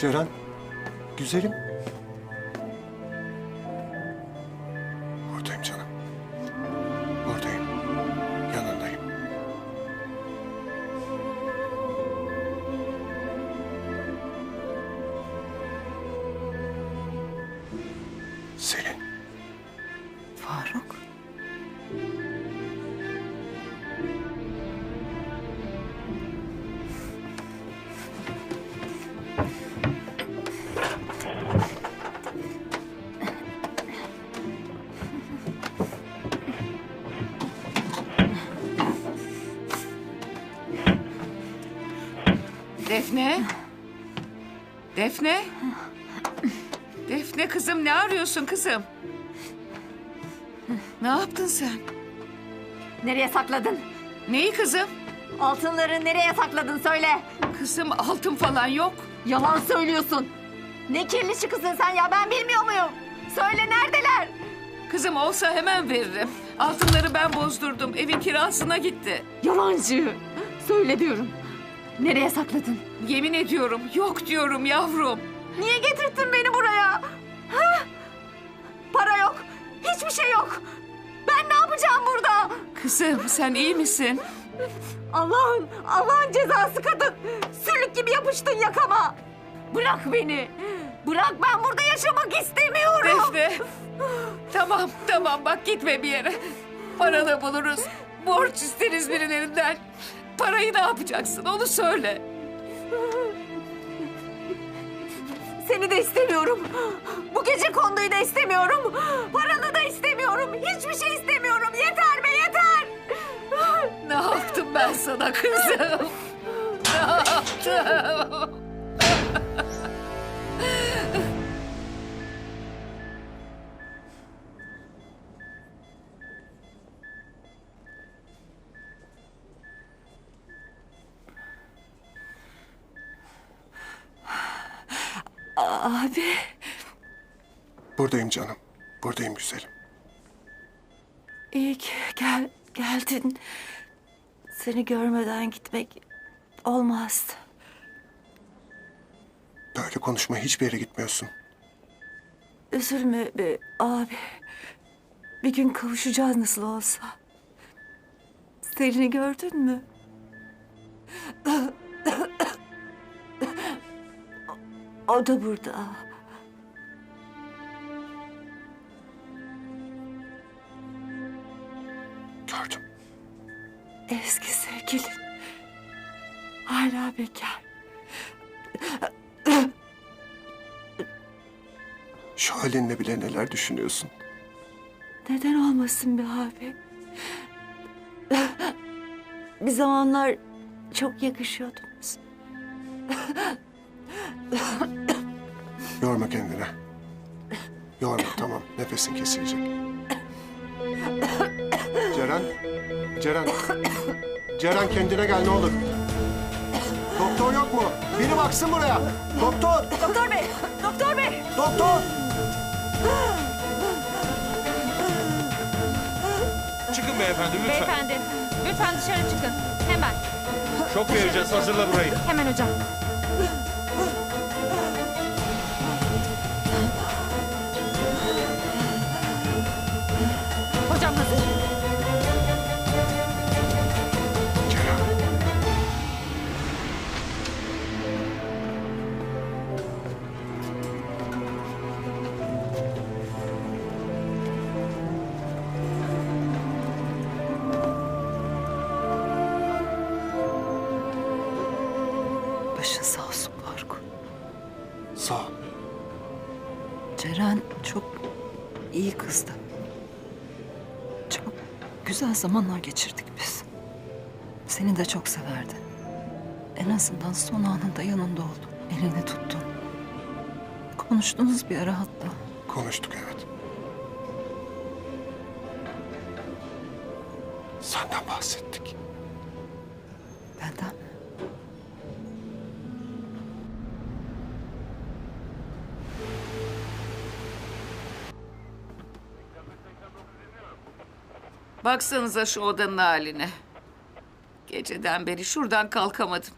Ceren, güzelim. Buradayım canım. Buradayım. Yanındayım. Selin, Defne? Defne? Defne kızım ne arıyorsun kızım? Ne yaptın sen? Nereye sakladın? Neyi kızım? Altınları nereye sakladın söyle. Kızım altın falan yok. Yalan söylüyorsun. Ne kirli kızın sen ya ben bilmiyor muyum? Söyle neredeler? Kızım olsa hemen veririm. Altınları ben bozdurdum. Evin kirasına gitti. Yalancı. Söyle diyorum. Nereye sakladın? Yemin ediyorum yok diyorum yavrum. Niye getirttin beni buraya? Ha? Para yok. Hiçbir şey yok. Ben ne yapacağım burada? Kızım sen iyi misin? Allah'ın, Allah'ın cezası kadın. Sülük gibi yapıştın yakama. Bırak beni. Bırak ben burada yaşamak istemiyorum. Defne. Tamam tamam bak gitme bir yere. Para da buluruz. Borç isteriz birilerinden. Parayı ne yapacaksın onu söyle. Seni de istemiyorum. Bu gece konduyu da istemiyorum. Paranı da istemiyorum. Hiçbir şey istemiyorum. Yeter be yeter. Ne yaptım ben sana kızım? Ne yaptım? Abi. buradayım canım. Buradayım güzelim. iyi ki gel, geldin. Seni görmeden gitmek olmazdı. Böyle konuşma hiçbir yere gitmiyorsun. Üzülme be abi. Bir gün kavuşacağız nasıl olsa. Selin'i gördün mü? O da burada. Gördüm. Eski sevgilin. Hala bekar. Şu halinle bile neler düşünüyorsun. Neden olmasın be abi? Bir zamanlar çok yakışıyordunuz. Yorma kendini. Yorma tamam. Nefesin kesilecek. Ceren. Ceren. Ceren kendine gel ne olur. Doktor yok mu? Biri baksın buraya. Doktor. Doktor bey, doktor bey. Doktor. Çıkın beyefendi lütfen. Beyefendi, lütfen dışarı çıkın. Hemen, Şok vereceğiz hazırla burayı. hemen hocam. Hocam iyi kızdı. Çok güzel zamanlar geçirdik biz. Seni de çok severdi. En azından son anında yanında oldun. Elini tuttun. Konuştunuz bir ara hatta. Konuştuk evet. Baksanıza şu odanın haline. Geceden beri şuradan kalkamadım.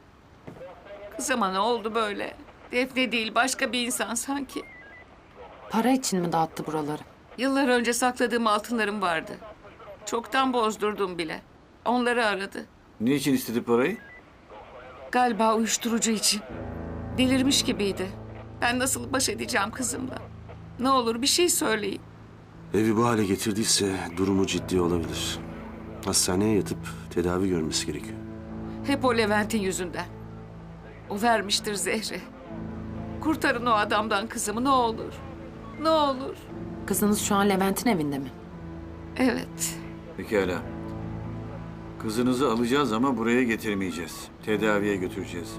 Kızıma ne oldu böyle? Defne değil başka bir insan sanki. Para için mi dağıttı buraları? Yıllar önce sakladığım altınlarım vardı. Çoktan bozdurdum bile. Onları aradı. Niçin istedi parayı? Galiba uyuşturucu için. Delirmiş gibiydi. Ben nasıl baş edeceğim kızımla? Ne olur bir şey söyleyin. Evi bu hale getirdiyse durumu ciddi olabilir. Hastaneye yatıp tedavi görmesi gerekiyor. Hep o Levent'in yüzünden. O vermiştir zehri. Kurtarın o adamdan kızımı ne olur. Ne olur. Kızınız şu an Levent'in evinde mi? Evet. Pekala. Kızınızı alacağız ama buraya getirmeyeceğiz. Tedaviye götüreceğiz.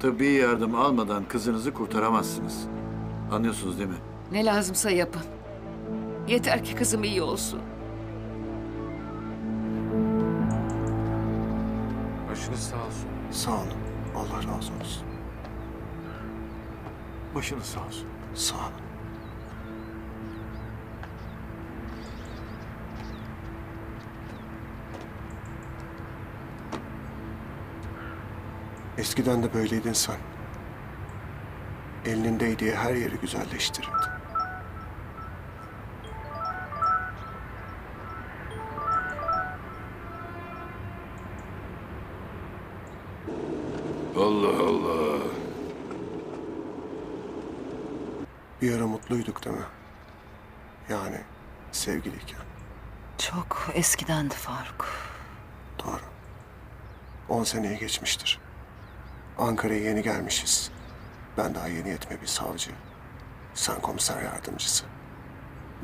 Tıbbi yardım almadan kızınızı kurtaramazsınız. Anlıyorsunuz değil mi? Ne lazımsa yapın. Yeter ki kızım iyi olsun. Başınız sağ olsun. Sağ olun. Allah razı olsun. Başınız sağ olsun. Sağ olun. Eskiden de böyleydin sen. Elinin değdiği her yeri güzelleştirirdin. Allah Allah. Bir ara mutluyduk değil mi? Yani sevgiliyken. Çok eskidendi Faruk. Doğru. On seneyi geçmiştir. Ankara'ya yeni gelmişiz. Ben daha yeni yetme bir savcı. Sen komiser yardımcısı.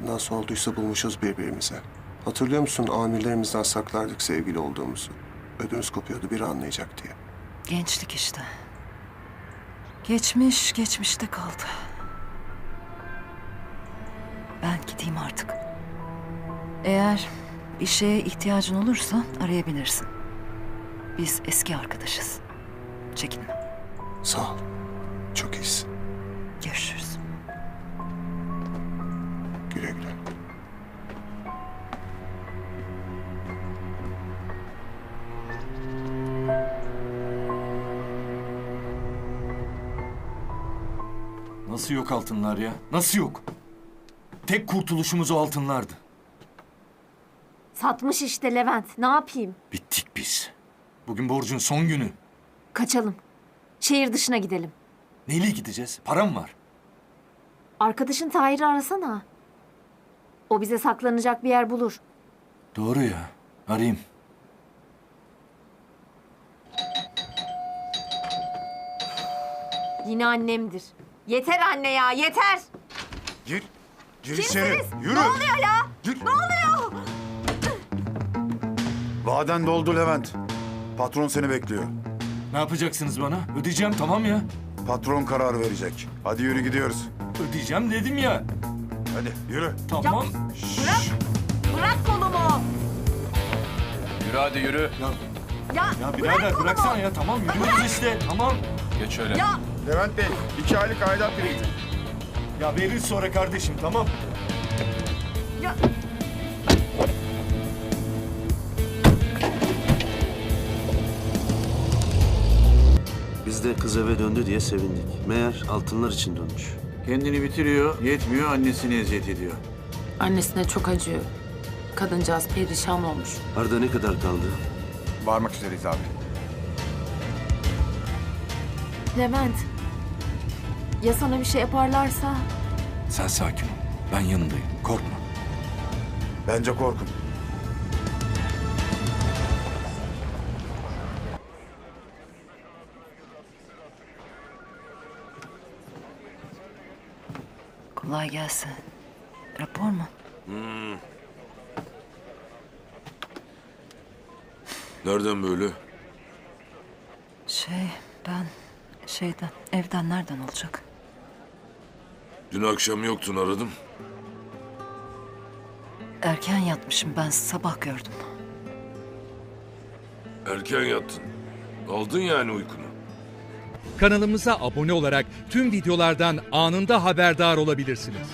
Nasıl olduysa bulmuşuz birbirimize. Hatırlıyor musun amirlerimizden saklardık sevgili olduğumuzu. Ödümüz kopuyordu biri anlayacak diye. Gençlik işte. Geçmiş geçmişte kaldı. Ben gideyim artık. Eğer bir şeye ihtiyacın olursa arayabilirsin. Biz eski arkadaşız. Çekinme. Sağ ol. Çok iyisin. Görüşürüz. Nasıl yok altınlar ya? Nasıl yok? Tek kurtuluşumuz o altınlardı. Satmış işte Levent. Ne yapayım? Bittik biz. Bugün borcun son günü. Kaçalım. Şehir dışına gidelim. Neyle gideceğiz? Param var. Arkadaşın Tahir'i arasana. O bize saklanacak bir yer bulur. Doğru ya. Arayayım. Yine annemdir. Yeter anne ya yeter. Gir. Gir Kimsiniz? içeri. Yürü. Ne oluyor ya? Gir. Ne oluyor? Vaden doldu Levent. Patron seni bekliyor. Ne yapacaksınız bana? Ödeyeceğim tamam ya. Patron karar verecek. Hadi yürü gidiyoruz. Ödeyeceğim dedim ya. Hadi yürü. Tamam. Bırak kolumu. Yürü hadi yürü. Ya, Ya, ya bırak birader kolumu. bıraksana ya. Tamam yürüyoruz işte. Tamam. Geç öyle. Ya Levent Bey, iki aylık aidat birikti. Ya veririz sonra kardeşim tamam. Ya- Biz de kız eve döndü diye sevindik. Meğer altınlar için dönmüş. Kendini bitiriyor, yetmiyor, annesini eziyet ediyor. Annesine çok acıyor. Kadıncağız perişan olmuş. Arda ne kadar kaldı? Varmak üzereyiz abi. Levent. Ya sana bir şey yaparlarsa? Sen sakin ol. Ben yanındayım. Korkma. Bence korkun. Kolay gelsin. Rapor mu? Nereden böyle? Şey ben şeyden evden nereden olacak? Dün akşam yoktun aradım. Erken yatmışım ben sabah gördüm. Erken yattın. Aldın yani uykunu. Kanalımıza abone olarak tüm videolardan anında haberdar olabilirsiniz.